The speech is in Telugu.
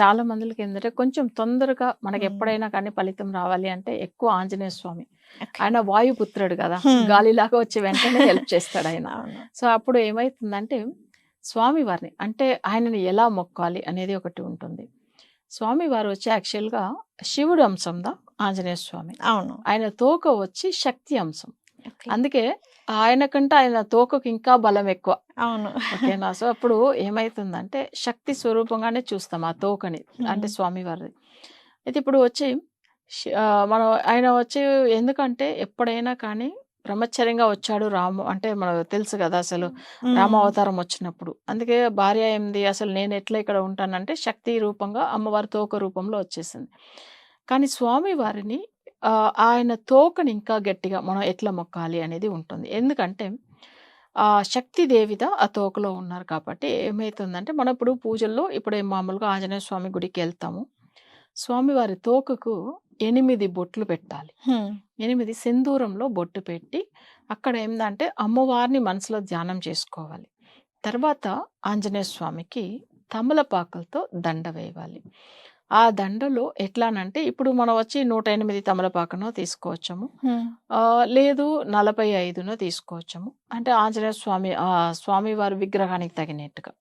చాలా మందికి ఏంటంటే కొంచెం తొందరగా మనకి. ఎప్పుడైనా కానీ ఫలితం రావాలి అంటే ఎక్కువ ఆంజనేయ స్వామి. ఆయన వాయుపుత్రుడు కదా. గాలిలాగా వచ్చి వెంటనే హెల్ప్ చేస్తాడు ఆయన. సో అప్పుడు ఏమైతుందంటే స్వామివారిని అంటే ఆయనని ఎలా మొక్కాలి అనేది ఒకటి ఉంటుంది. స్వామివారు వచ్చి యాక్చువల్గా శివుడు అంశందా? ఆంజనేయ స్వామి. అవును. ఆయన తోక వచ్చి శక్తి అంశం. అందుకే ఆయన కంటే ఆయన తోకకు ఇంకా బలం ఎక్కువ. అవును. ఓకేనా సో అప్పుడు ఏమైతుందంటే శక్తి స్వరూపంగానే చూస్తాం ఆ తోకని అంటే. స్వామివారిది. అయితే ఇప్పుడు వచ్చి మనం ఆయన వచ్చి ఎందుకంటే ఎప్పుడైనా కానీ బ్రహ్మచర్యంగా వచ్చాడు రాము అంటే మనకు తెలుసు కదా అసలు రామ. అవతారం వచ్చినప్పుడు. అందుకే భార్య ఏంది? అసలు నేను ఎట్లా ఇక్కడ ఉంటానంటే శక్తి రూపంగా అమ్మవారి తోక రూపంలో వచ్చేసింది. కానీ స్వామి వారిని ఆయన తోకని ఇంకా గట్టిగా మనం ఎట్లా మొక్కాలి అనేది ఉంటుంది. ఎందుకంటే ఆ శక్తి దేవిద ఆ తోకలో ఉన్నారు కాబట్టి ఏమవుతుందంటే మనం ఇప్పుడు పూజల్లో ఇప్పుడు మామూలుగా ఆంజనేయ స్వామి గుడికి వెళ్తాము. స్వామివారి తోకకు ఎనిమిది బొట్లు పెట్టాలి. ఎనిమిది సింధూరంలో బొట్టు పెట్టి అక్కడ ఏందంటే అమ్మవారిని మనసులో ధ్యానం చేసుకోవాలి. తర్వాత ఆంజనేయ స్వామికి తమలపాకులతో దండ వేయాలి. ఆ దండలో ఎట్లానంటే ఇప్పుడు మనం వచ్చి నూట ఎనిమిది తమలపాకునో తీసుకోవచ్చము. లేదు నలభై ఐదునో తీసుకోవచ్చము. అంటే ఆంజనేయ స్వామి ఆ స్వామి వారి విగ్రహానికి తగినట్టుగా.